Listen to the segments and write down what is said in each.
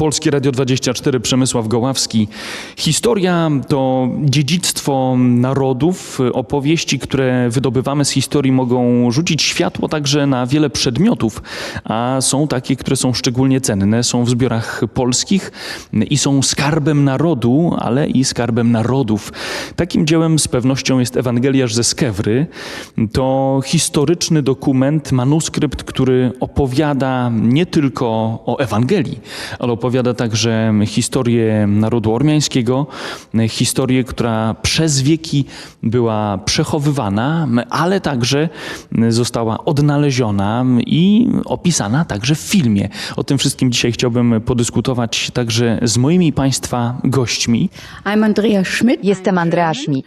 Polskie Radio 24, Przemysław Goławski. Historia to dziedzictwo narodów, opowieści, które wydobywamy z historii mogą rzucić światło także na wiele przedmiotów, a są takie, które są szczególnie cenne, są w zbiorach polskich i są skarbem narodu, ale i skarbem narodów. Takim dziełem z pewnością jest Ewangeliarz ze Skewry. To historyczny dokument, manuskrypt, który opowiada nie tylko o Ewangelii, ale opowiada także historię narodu ormiańskiego, historię, która przez wieki była przechowywana, ale także została odnaleziona i opisana także w filmie. O tym wszystkim dzisiaj chciałbym podyskutować także z moimi Państwa gośćmi. Jestem Andrea Schmidt.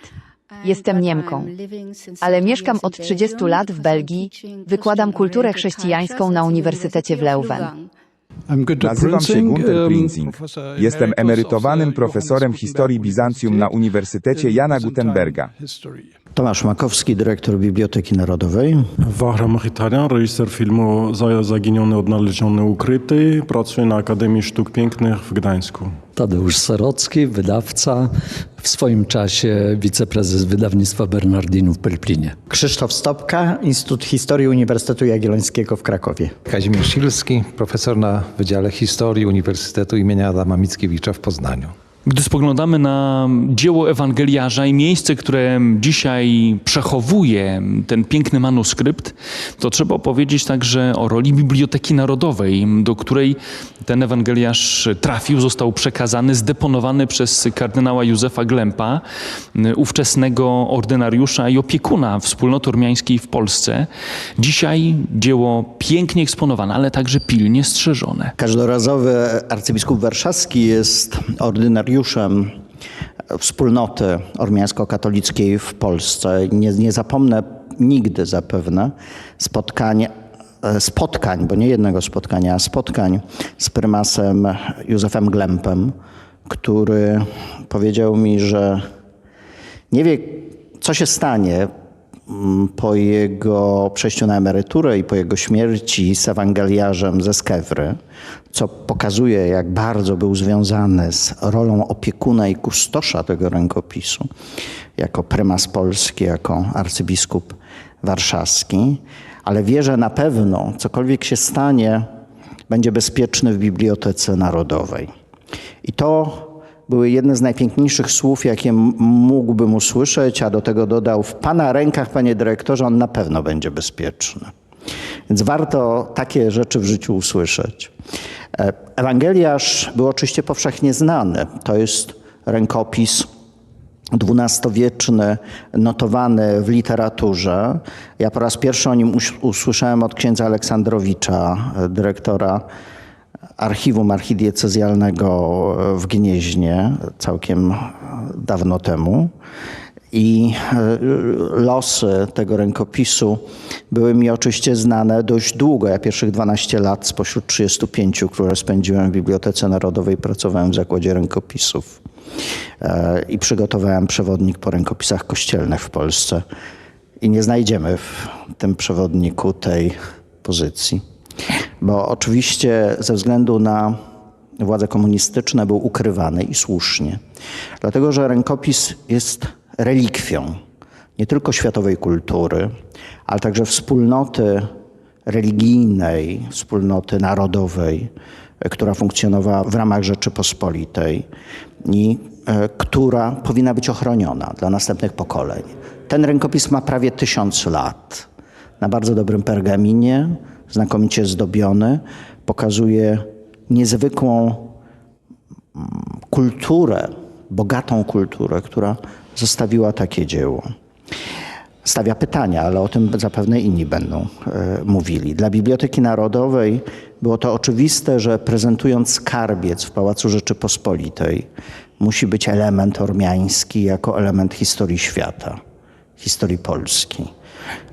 Jestem Niemką, ale mieszkam od 30 lat w Belgii. Wykładam kulturę chrześcijańską na Uniwersytecie w Leuven. Nazywam się Gunter Prinzing. Jestem emerytowanym profesorem historii Bizancjum na Uniwersytecie Jana Gutenberga. Tomasz Makowski, dyrektor Biblioteki Narodowej. Wahra Machitarian, reżyser filmu Za- Zaginiony, Odnaleziony, Ukryty. Pracuję na Akademii Sztuk Pięknych w Gdańsku. Tadeusz Serocki, wydawca, w swoim czasie wiceprezes wydawnictwa Bernardinów w Pelplinie. Krzysztof Stopka, Instytut Historii Uniwersytetu Jagiellońskiego w Krakowie. Kazimierz Silski, profesor na Wydziale Historii Uniwersytetu imienia Adama Mickiewicza w Poznaniu. Gdy spoglądamy na dzieło Ewangeliarza i miejsce, które dzisiaj przechowuje ten piękny manuskrypt, to trzeba powiedzieć także o roli Biblioteki Narodowej, do której ten Ewangeliarz trafił, został przekazany, zdeponowany przez kardynała Józefa Glempa, ówczesnego ordynariusza i opiekuna wspólnoty ormiańskiej w Polsce. Dzisiaj dzieło pięknie eksponowane, ale także pilnie strzeżone. Każdorazowy arcybiskup warszawski jest ordynariuszem wspólnoty ormiańsko-katolickiej w Polsce. Nie, nie zapomnę nigdy zapewne spotkań, e, spotkań, bo nie jednego spotkania, spotkań z prymasem Józefem Glempem, który powiedział mi, że nie wie, co się stanie po jego przejściu na emeryturę i po jego śmierci z ewangeliarzem ze Skewry, co pokazuje, jak bardzo był związany z rolą opiekuna i kustosza tego rękopisu, jako prymas Polski, jako arcybiskup warszawski, ale wie, że na pewno cokolwiek się stanie, będzie bezpieczny w Bibliotece Narodowej. I to były jedne z najpiękniejszych słów, jakie mógłbym usłyszeć, a do tego dodał: W Pana rękach, Panie dyrektorze, on na pewno będzie bezpieczny. Więc warto takie rzeczy w życiu usłyszeć. E, Ewangeliarz był oczywiście powszechnie znany. To jest rękopis XII-wieczny, notowany w literaturze. Ja po raz pierwszy o nim us- usłyszałem od księdza Aleksandrowicza, e, dyrektora archiwum archidiecezjalnego w Gnieźnie całkiem dawno temu. I e, losy tego rękopisu były mi oczywiście znane dość długo. Ja pierwszych 12 lat spośród 35, które spędziłem w Bibliotece Narodowej, pracowałem w Zakładzie Rękopisów E, i przygotowałem przewodnik po rękopisach kościelnych w Polsce. I nie znajdziemy w tym przewodniku tej pozycji. Bo oczywiście ze względu na władze komunistyczne był ukrywany i słusznie. Dlatego, że rękopis jest relikwią nie tylko światowej kultury, ale także wspólnoty religijnej, wspólnoty narodowej, e, która funkcjonowała w ramach Rzeczypospolitej i e, która powinna być ochroniona dla następnych pokoleń. Ten rękopis ma prawie tysiąc lat. Na bardzo dobrym pergaminie, znakomicie zdobiony, pokazuje niezwykłą mm, kulturę, bogatą kulturę, która zostawiła takie dzieło. Stawia pytania, ale o tym zapewne inni będą e, mówili. Dla Biblioteki Narodowej było to oczywiste, że prezentując skarbiec w Pałacu Rzeczypospolitej, musi być element ormiański jako element historii świata, historii Polski,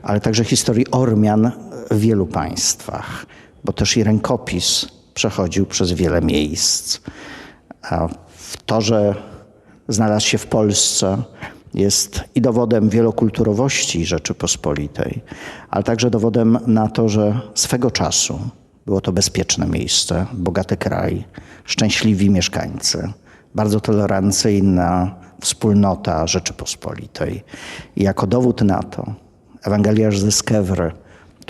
ale także historii Ormian w wielu państwach, bo też i rękopis przechodził przez wiele miejsc. A to, że znalazł się w Polsce, jest i dowodem wielokulturowości Rzeczypospolitej, ale także dowodem na to, że swego czasu Było to bezpieczne miejsce, bogaty kraj, szczęśliwi mieszkańcy, bardzo tolerancyjna wspólnota Rzeczypospolitej. I jako dowód na to Ewangeliarz ze Skewry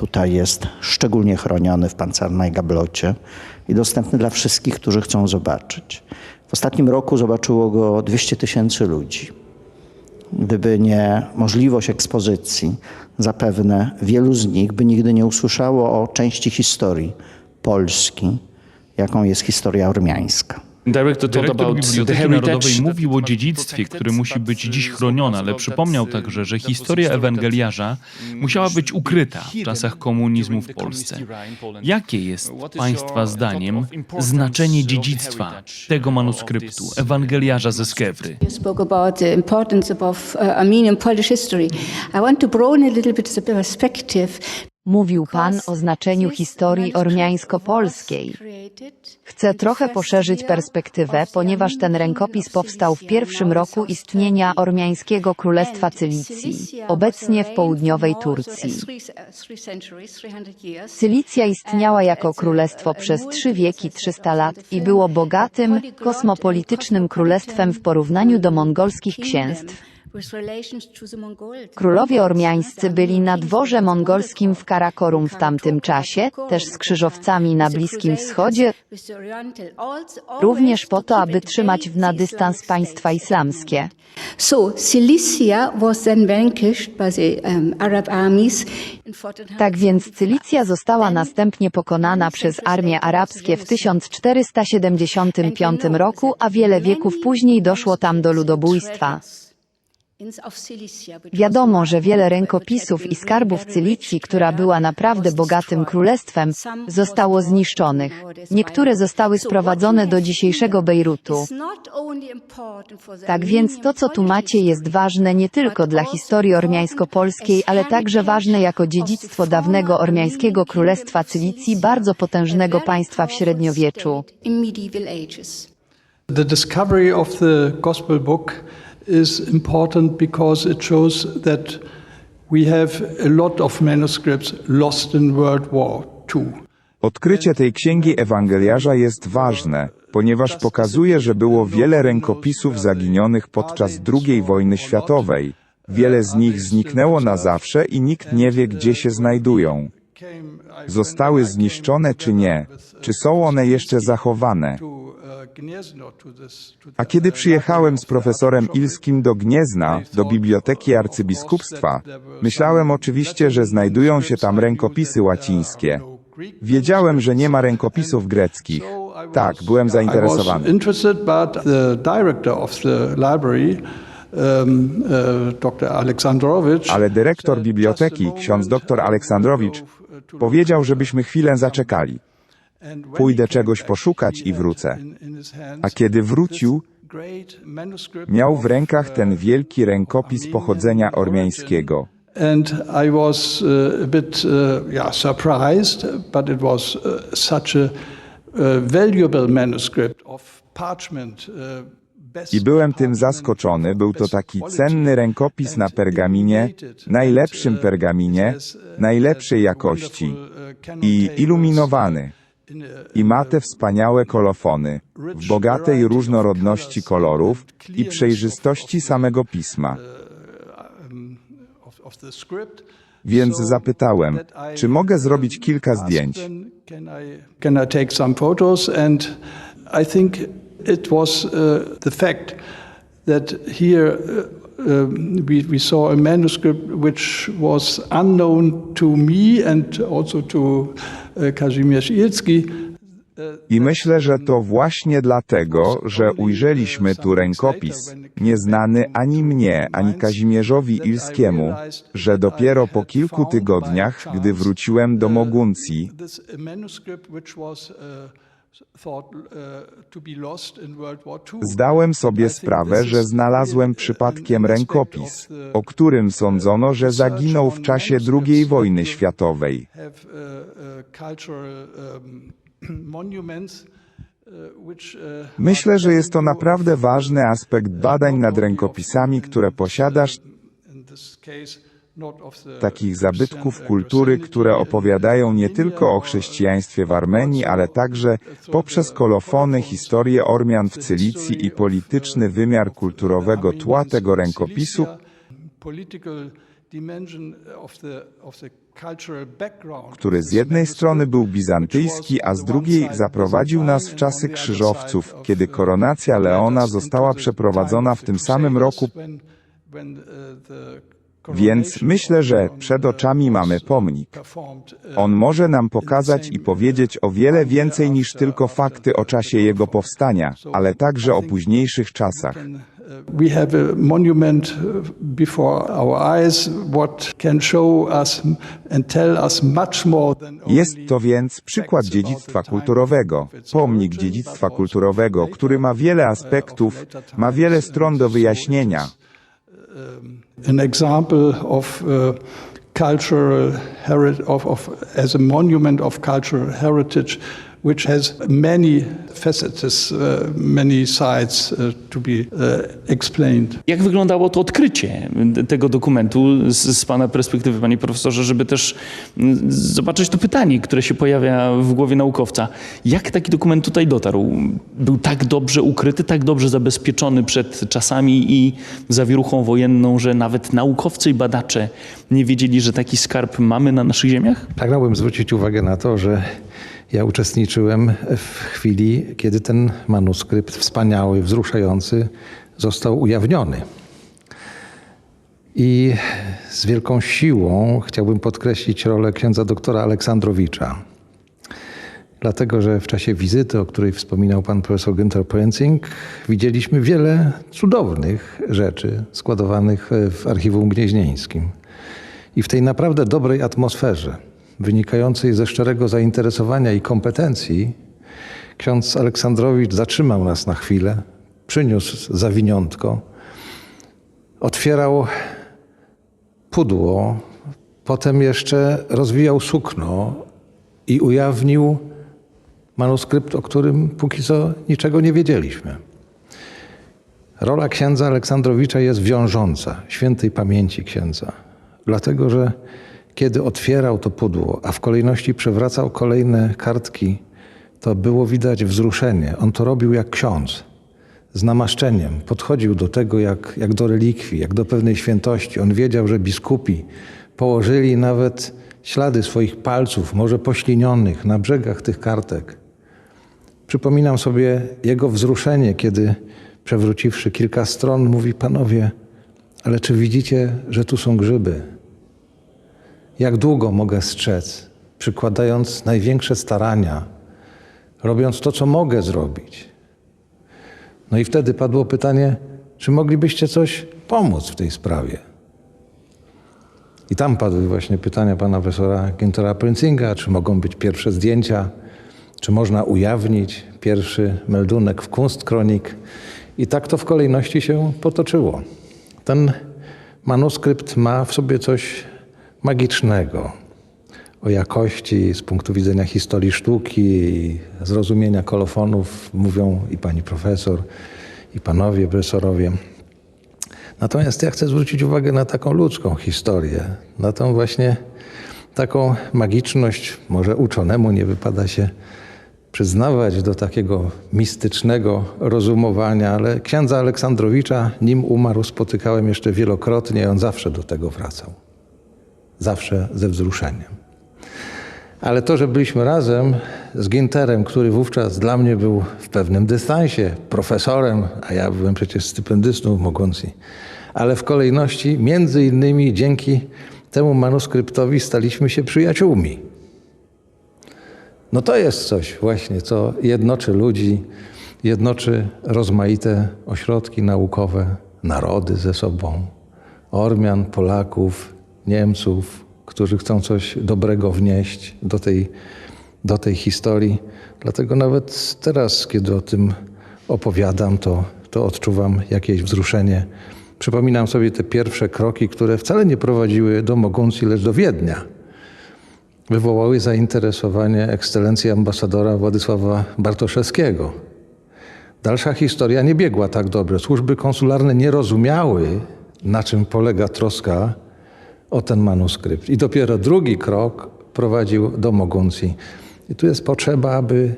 tutaj jest szczególnie chroniony w pancernej gablocie i dostępny dla wszystkich, którzy chcą zobaczyć. W ostatnim roku zobaczyło go 200 tysięcy ludzi. Gdyby nie możliwość ekspozycji, zapewne wielu z nich by nigdy nie usłyszało o części historii Polski, jaką jest historia ormiańska. Dyrektor Biblioteki Narodowej mówił o dziedzictwie, które musi być dziś chronione, ale przypomniał także, że historia ewangeliarza musiała być ukryta w czasach komunizmu w Polsce. Jakie jest Państwa zdaniem znaczenie dziedzictwa tego manuskryptu, ewangeliarza ze Skewry? Mówił Pan o znaczeniu historii ormiańsko-polskiej. Chcę trochę poszerzyć perspektywę, ponieważ ten rękopis powstał w pierwszym roku istnienia ormiańskiego Królestwa Cylicji, obecnie w południowej Turcji. Cylicja istniała jako królestwo przez trzy wieki 300 lat i było bogatym, kosmopolitycznym królestwem w porównaniu do mongolskich księstw. Królowie ormiańscy byli na dworze mongolskim w Karakorum w tamtym czasie, też z krzyżowcami na Bliskim Wschodzie, również po to, aby trzymać w na dystans państwa islamskie. Um, Arab armies. in 1400 Tak więc Cylicja została następnie pokonana przez armie arabskie w 1475 roku, a wiele wieków później doszło tam do ludobójstwa. Wiadomo, że wiele rękopisów i skarbów Cylicji, która była naprawdę bogatym królestwem, zostało zniszczonych. Niektóre zostały sprowadzone do dzisiejszego Bejrutu. Tak więc to, co tu macie, jest ważne nie tylko dla historii ormiańsko-polskiej, ale także ważne jako dziedzictwo dawnego ormiańskiego królestwa Cylicji, bardzo potężnego państwa w średniowieczu. The discovery of the Gospel book is important because it shows that we have a lot of manuscripts lost in World War II. Odkrycie tej księgi Ewangeliarza jest ważne, ponieważ pokazuje, że było wiele rękopisów zaginionych podczas II wojny światowej. Wiele z nich zniknęło na zawsze i nikt nie wie, gdzie się znajdują. Zostały zniszczone czy nie? Czy są one jeszcze zachowane? A kiedy przyjechałem z profesorem Ilskim do Gniezna, do biblioteki arcybiskupstwa, myślałem oczywiście, że znajdują się tam rękopisy łacińskie. Wiedziałem, że nie ma rękopisów greckich. Tak, byłem zainteresowany. um, uh, Ale dyrektor biblioteki, ksiądz dr Aleksandrowicz, powiedział, żebyśmy chwilę zaczekali. Pójdę czegoś poszukać i wrócę. A kiedy wrócił, miał w rękach ten wielki rękopis pochodzenia ormiańskiego. And I was a bit yeah, surprised, but it was such a valuable manuscript of parchment. best I byłem tym zaskoczony. Był to taki cenny rękopis na pergaminie, najlepszym pergaminie, uh, najlepszej jakości uh, i iluminowany. A- I ma te wspaniałe kolofony, w bogatej różnorodności kolorów i przejrzystości samego pisma. script. Więc zapytałem, czy mogę zrobić kilka zdjęć. Uh, Kazimierz Ilski. I myślę, że to właśnie dlatego, że ujrzeliśmy tu rękopis, nieznany ani mnie, ani Kazimierzowi Ilskiemu, że dopiero po kilku tygodniach, gdy wróciłem do Moguncji, Uh, uh, zdałem sobie sprawę, że znalazłem przypadkiem rękopis, o którym sądzono, że zaginął w czasie II wojny światowej. uh, uh, um, uh, uh, Myślę, że jest to naprawdę ważny aspekt badań nad rękopisami, które posiadasz, Takich zabytków kultury, które opowiadają nie tylko o chrześcijaństwie w Armenii, ale także poprzez kolofony historię Ormian w Cylicji i polityczny wymiar kulturowego tła tego rękopisu, który z jednej strony był bizantyjski, a z drugiej zaprowadził nas w czasy krzyżowców, kiedy koronacja Leona została przeprowadzona w tym samym roku. Więc myślę, że przed oczami mamy pomnik. On może nam pokazać i powiedzieć o wiele więcej niż tylko fakty o czasie jego powstania, ale także o późniejszych czasach. We have a monument before our eyes, what can show us and tell us much more than Jest to więc przykład dziedzictwa kulturowego, pomnik dziedzictwa kulturowego, który ma wiele aspektów, ma wiele stron do wyjaśnienia. An example of uh, cultural heritage, of, of, as a monument of cultural heritage, which has many facets, uh, many sides uh, to be uh, explained. Jak wyglądało to odkrycie tego dokumentu z, z Pana perspektywy, Panie Profesorze, żeby też mm, zobaczyć to pytanie, które się pojawia w głowie naukowca. Jak taki dokument tutaj dotarł? Był tak dobrze ukryty, tak dobrze zabezpieczony przed czasami i zawieruchą wojenną, że nawet naukowcy i badacze nie wiedzieli, że taki skarb mamy na naszych ziemiach? Pragnąłbym zwrócić uwagę na to, że ja uczestniczyłem w chwili, kiedy ten manuskrypt wspaniały, wzruszający został ujawniony. I z wielką siłą chciałbym podkreślić rolę księdza doktora Aleksandrowicza. Dlatego, że w czasie wizyty, o której wspominał pan profesor Günther Prenzing, widzieliśmy wiele cudownych rzeczy składowanych w archiwum gnieźnieńskim. I w tej naprawdę dobrej atmosferze, wynikającej ze szczerego zainteresowania i kompetencji, ksiądz Aleksandrowicz zatrzymał nas na chwilę, przyniósł zawiniątko, otwierał pudło, potem jeszcze rozwijał sukno i ujawnił manuskrypt, o którym póki co niczego nie wiedzieliśmy. Rola księdza Aleksandrowicza jest wiążąca, świętej pamięci księdza, dlatego że kiedy otwierał to pudło, a w kolejności przewracał kolejne kartki, to było widać wzruszenie. On to robił jak ksiądz, z namaszczeniem. Podchodził do tego jak, jak do relikwii, jak do pewnej świętości. On wiedział, że biskupi położyli nawet ślady swoich palców, może poślinionych, na brzegach tych kartek. Przypominam sobie jego wzruszenie, kiedy przewróciwszy kilka stron, mówi: Panowie, ale czy widzicie, że tu są grzyby? Jak długo mogę strzec, przykładając największe starania, robiąc to, co mogę zrobić? No i wtedy padło pytanie, czy moglibyście coś pomóc w tej sprawie? I tam padły właśnie pytania pana profesora Gintora Prinzinga, czy mogą być pierwsze zdjęcia, czy można ujawnić pierwszy meldunek w Kunstkronik. I tak to w kolejności się potoczyło. Ten manuskrypt ma w sobie coś magicznego o jakości z punktu widzenia historii sztuki i zrozumienia kolofonów mówią i pani profesor, i panowie profesorowie. Natomiast ja chcę zwrócić uwagę na taką ludzką historię, na tą właśnie taką magiczność. Może uczonemu nie wypada się przyznawać do takiego mistycznego rozumowania, ale księdza Aleksandrowicza, nim umarł, spotykałem jeszcze wielokrotnie i on zawsze do tego wracał. Zawsze ze wzruszeniem. Ale to, że byliśmy razem z Ginterem, który wówczas dla mnie był w pewnym dystansie profesorem, a ja byłem przecież stypendystą w Mogącji, ale w kolejności, między innymi dzięki temu manuskryptowi staliśmy się przyjaciółmi. No to jest coś właśnie, co jednoczy ludzi, jednoczy rozmaite ośrodki naukowe, narody ze sobą, Ormian, Polaków, Niemców, którzy chcą coś dobrego wnieść do tej, do tej historii. Dlatego nawet teraz, kiedy o tym opowiadam, to, to odczuwam jakieś wzruszenie. Przypominam sobie te pierwsze kroki, które wcale nie prowadziły do Moguncji, lecz do Wiednia. Wywołały zainteresowanie ekscelencji ambasadora Władysława Bartoszewskiego. Dalsza historia nie biegła tak dobrze. Służby konsularne nie rozumiały, na czym polega troska o ten manuskrypt. I dopiero drugi krok prowadził do Moguncji. I tu jest potrzeba, aby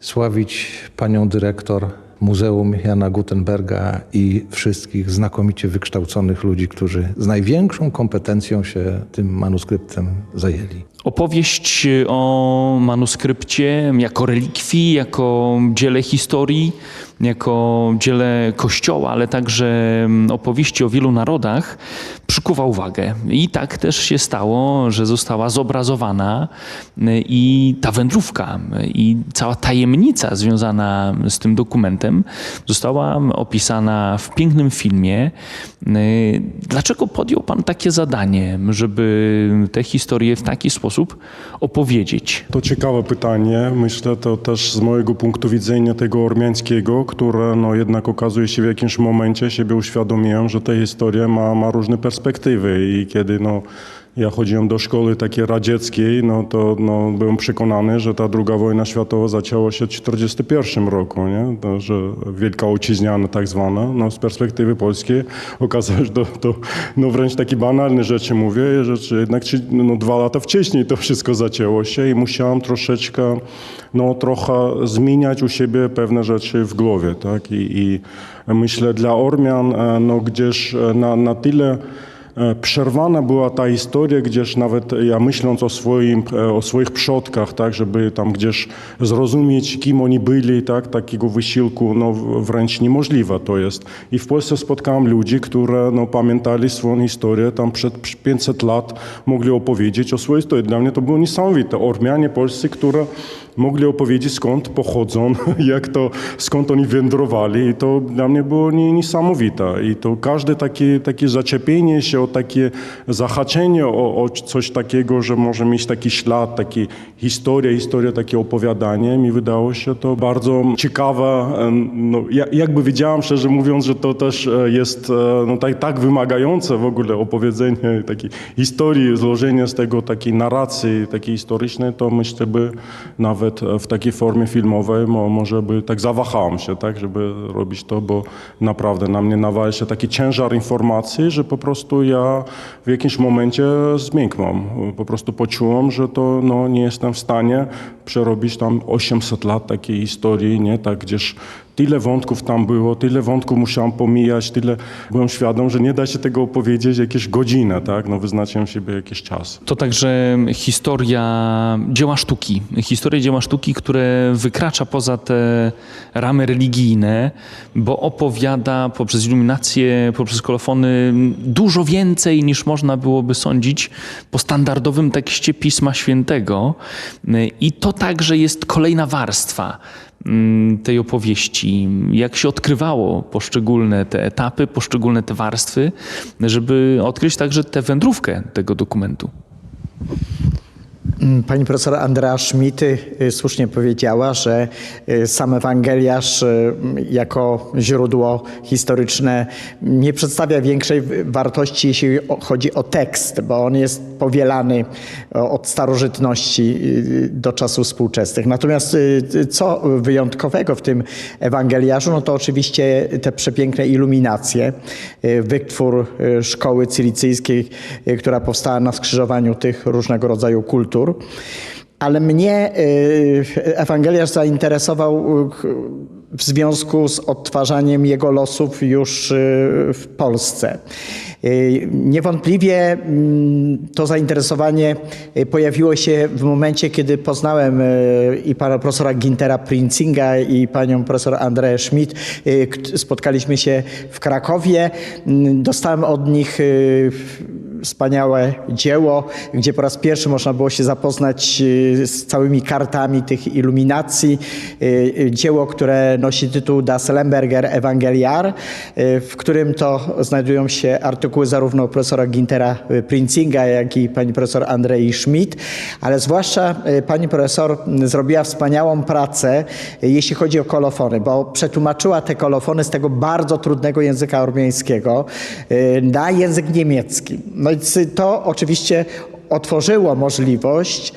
sławić panią dyrektor Muzeum Jana Gutenberga i wszystkich znakomicie wykształconych ludzi, którzy z największą kompetencją się tym manuskryptem zajęli. Opowieść o manuskrypcie jako relikwii, jako dziele historii, jako dziele Kościoła, ale także mm, opowieści o wielu narodach przykuwa uwagę. I tak też się stało, że została zobrazowana y, i ta wędrówka y, i cała tajemnica związana z tym dokumentem została opisana w pięknym filmie. Dlaczego podjął Pan takie zadanie, żeby tę historię w taki sposób opowiedzieć? To ciekawe pytanie. Myślę, to też z mojego punktu widzenia tego ormiańskiego, które no jednak okazuje się w jakimś momencie siebie uświadomiłem, że ta historia ma, ma różne perspektywy i kiedy no, ja chodziłem do szkoły takiej radzieckiej, no to no, byłem przekonany, że ta druga wojna światowa zaczęła się w 1941 roku, nie? To, że Wielka Ojczyźniana tak zwana. No, z perspektywy polskiej okazało się, to, to no, wręcz takie banalne rzeczy mówię, że jednak no, dwa lata wcześniej to wszystko zaczęło się i musiałem troszeczkę, no trochę zmieniać u siebie pewne rzeczy w głowie, tak? I, i myślę dla Ormian, e, no gdzieś e, na, na tyle Przerwana była ta historia, gdzieś nawet ja myśląc o, swoim, e, o swoich przodkach, tak, żeby tam gdzieś zrozumieć, kim oni byli, tak, takiego wysiłku no, wręcz niemożliwe to jest. I w Polsce spotkałem ludzi, które no, pamiętali swoją historię, tam przed 500 lat mogli opowiedzieć o swojej historii. Dla mnie to było niesamowite. Ormianie polscy, które mogli opowiedzieć skąd pochodzą, jak to, skąd oni wędrowali i to dla mnie było nie, niesamowite. I to każde takie, takie zaczepienie się o takie zahaczenie o, o coś takiego, że może mieć taki ślad, taki historia, historia, takie opowiadanie, mi wydało się to bardzo ciekawe. No, ja, jakby wiedziałam, szczerze mówiąc, że to też e, jest e, no, tak, tak wymagające w ogóle opowiedzenie takiej historii, złożenie z tego takiej narracji takiej historycznej, to myślę by nawet e, w takiej formie filmowej mo, może by tak zawahałem się, tak, żeby robić to, bo naprawdę na mnie nawala się taki ciężar informacji, że po prostu ja w jakimś momencie zmiękłam. Po prostu poczułam, że to no, nie jestem w stanie przerobić tam 800 lat takiej historii, nie, tak gdzieś Tyle wątków tam było, tyle wątków musiałem pomijać, tyle byłem świadom, że nie da się tego opowiedzieć jakieś godzinę, tak? No wyznaczyłem sobie jakiś czas. To także historia dzieła sztuki. Historia dzieła sztuki, które wykracza poza te ramy religijne, bo opowiada poprzez iluminację, poprzez kolofony dużo więcej niż można byłoby sądzić po standardowym tekście Pisma Świętego. I to także jest kolejna warstwa tej opowieści, jak się odkrywało poszczególne te etapy, poszczególne te warstwy, żeby odkryć także tę wędrówkę tego dokumentu. Pani profesor Andrea Schmidt y, słusznie powiedziała, że y, sam Ewangeliarz y, jako źródło historyczne nie przedstawia większej wartości, jeśli chodzi o tekst, bo on jest powielany od starożytności do czasów współczesnych. Natomiast co wyjątkowego w tym Ewangeliarzu, no to oczywiście te przepiękne iluminacje, wytwór szkoły cylicyjskiej, która powstała na skrzyżowaniu tych różnego rodzaju kultur. Ale mnie y, Ewangeliarz zainteresował y, w związku z odtwarzaniem jego losów już y, w Polsce. Niewątpliwie mm, to zainteresowanie pojawiło się w momencie, kiedy poznałem i pana profesora Gintera Prinzinga i panią profesor Andreę Schmidt. Spotkaliśmy się w Krakowie. Mm, Dostałem od nich wspaniałe dzieło, gdzie po raz pierwszy można było się zapoznać y, z całymi kartami tych iluminacji. Y, y, Dzieło, które nosi tytuł Das Lemberger Evangeliar, w którym to znajdują się artykuły zarówno profesora Gintera Prinzinga, jak i pani profesor Andrei Schmidt, ale zwłaszcza pani profesor y, zrobiła wspaniałą pracę, jeśli chodzi o kolofony, bo przetłumaczyła te kolofony z tego bardzo trudnego języka ormiańskiego na język niemiecki. No to oczywiście otworzyło możliwość,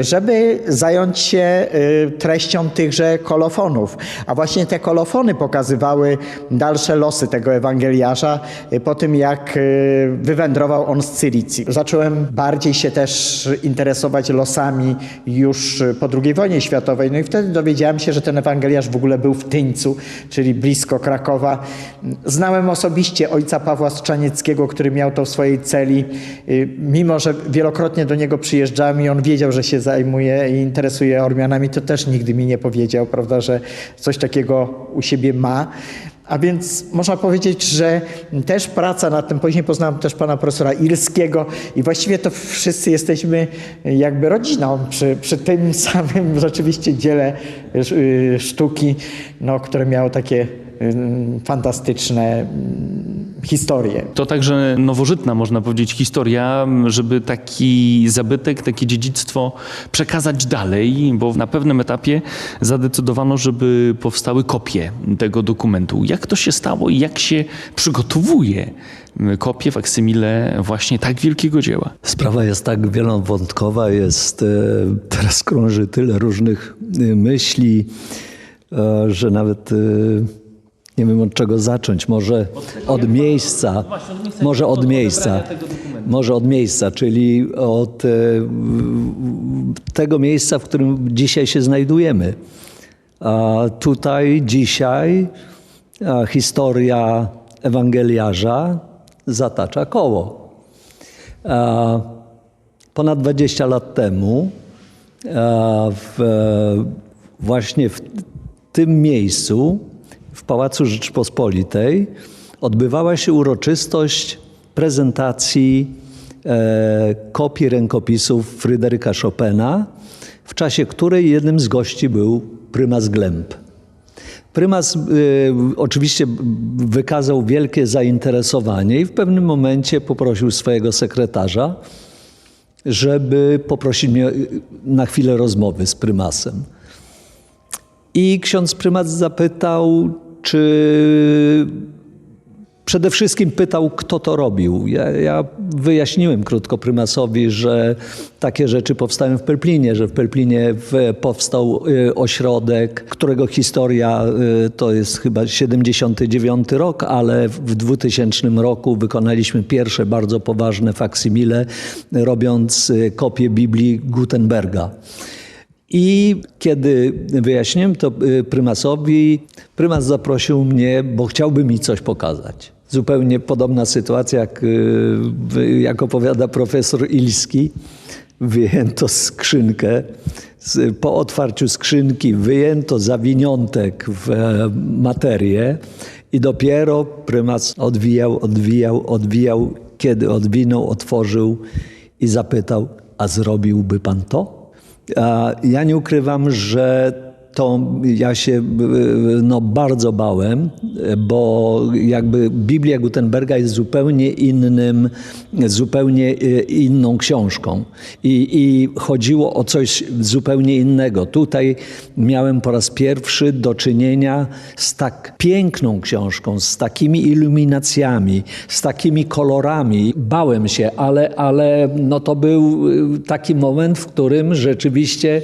żeby zająć się y, treścią tychże kolofonów. A właśnie te kolofony pokazywały dalsze losy tego Ewangeliarza y, po tym, jak wywędrował on z Cylicji. Zacząłem bardziej się też interesować losami już po II wojnie światowej. No i wtedy dowiedziałem się, że ten Ewangeliarz w ogóle był w Tyńcu, czyli blisko Krakowa. Znałem osobiście ojca Pawła Strzanieckiego, który miał to w swojej celi. Mimo, że wielokrotnie do niego przyjeżdżałem i on wiedział, że się zajmuje i interesuje Ormianami, to też nigdy mi nie powiedział, prawda, że coś takiego u siebie ma. A więc można powiedzieć, że też praca nad tym, później poznałem też pana profesora Ilskiego i właściwie to wszyscy jesteśmy jakby rodziną przy, przy tym samym rzeczywiście dziele y, sztuki, no, które miało takie fantastyczne y, historie. To także nowożytna, można powiedzieć, historia, żeby taki zabytek, takie dziedzictwo przekazać dalej, bo na pewnym etapie zadecydowano, żeby powstały kopie tego dokumentu. Jak to się stało i jak się przygotowuje kopię, faksymile właśnie tak wielkiego dzieła? Sprawa jest tak wielowątkowa, jest, e, teraz krąży tyle różnych e, myśli, e, że nawet e, nie wiem od czego zacząć. Może od miejsca, może od miejsca, może od miejsca, czyli od e, tego miejsca, w którym dzisiaj się znajdujemy. A tutaj dzisiaj historia Ewangeliarza zatacza koło. Ponad 20 lat temu w, właśnie w tym miejscu, w Pałacu Rzeczpospolitej, odbywała się uroczystość prezentacji e, kopii rękopisów Fryderyka Chopina, w czasie której jednym z gości był prymas Glemp. Prymas y, oczywiście wykazał wielkie zainteresowanie i w pewnym momencie poprosił swojego sekretarza, żeby poprosić mnie y, na chwilę rozmowy z prymasem. I ksiądz prymas zapytał, czy przede wszystkim pytał, kto to robił. Ja, ja wyjaśniłem krótko prymasowi, że takie rzeczy powstają w Pelplinie, że w Pelplinie powstał y, ośrodek, którego historia y, to jest chyba 79 rok, ale w 2000 roku wykonaliśmy pierwsze bardzo poważne faksymile, robiąc y, kopię Biblii Gutenberga. I kiedy wyjaśniłem to y, prymasowi, prymas zaprosił mnie, bo chciałby mi coś pokazać. Zupełnie podobna sytuacja, jak, y, jak opowiada profesor Ilski. Wyjęto skrzynkę. Po otwarciu skrzynki wyjęto zawiniątek w e, materię i dopiero prymas odwijał, odwijał, odwijał. Kiedy odwinął, otworzył i zapytał, a zrobiłby pan to? Ja nie ukrywam, że to ja się y, no, bardzo bałem, bo jakby Biblia Gutenberga jest zupełnie innym, zupełnie y, inną książką. I, I chodziło o coś zupełnie innego. Tutaj miałem po raz pierwszy do czynienia z tak piękną książką, z takimi iluminacjami, z takimi kolorami. Bałem się, ale, ale no to był y, taki moment, w którym rzeczywiście,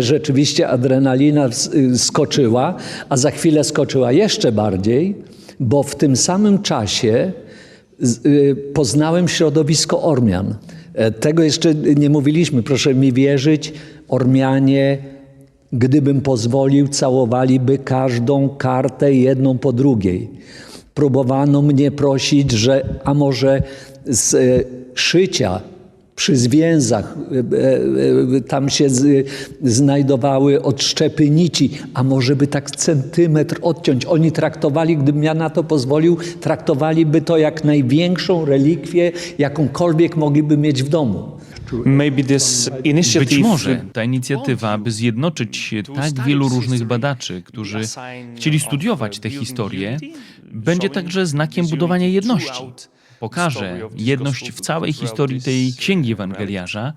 rzeczywiście adrenalina y, skoczyła, a za chwilę skoczyła jeszcze bardziej, bo w tym samym czasie y, poznałem środowisko Ormian. E, Tego jeszcze nie mówiliśmy, proszę mi wierzyć. Ormianie, gdybym pozwolił, całowaliby każdą kartę jedną po drugiej. Próbowano mnie prosić, że a może z e, szycia przy zwięzach e, e, e, tam się z, znajdowały odszczepy nici, a może by tak centymetr odciąć. Oni traktowali, gdybym ja na to pozwolił, traktowaliby to jak największą relikwię, jakąkolwiek mogliby mieć w domu. Maybe this Być może ta inicjatywa, by zjednoczyć tak wielu różnych badaczy, którzy chcieli studiować tę historię, będzie także znakiem budowania jedności. Pokaże jedność w całej historii tej księgi Ewangeliarza,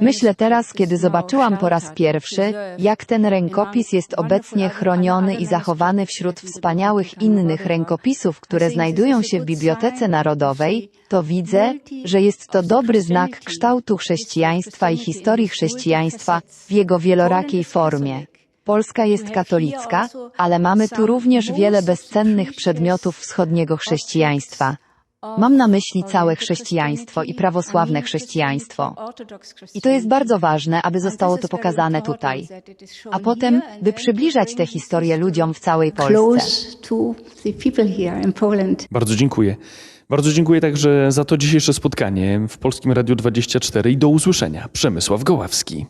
Myślę teraz, kiedy zobaczyłam po raz pierwszy, jak ten rękopis jest obecnie chroniony i zachowany wśród wspaniałych innych rękopisów, które znajdują się w Bibliotece Narodowej, to widzę, że jest to dobry znak kształtu chrześcijaństwa i historii chrześcijaństwa w jego wielorakiej formie. Polska jest katolicka, ale mamy tu również wiele bezcennych przedmiotów wschodniego chrześcijaństwa. Mam na myśli całe chrześcijaństwo i prawosławne chrześcijaństwo. I to jest bardzo ważne, aby zostało to pokazane tutaj. A potem, by przybliżać tę historię ludziom w całej Polsce. Bardzo dziękuję. Bardzo dziękuję także za to dzisiejsze spotkanie w Polskim Radiu 24 i do usłyszenia. Przemysław Goławski.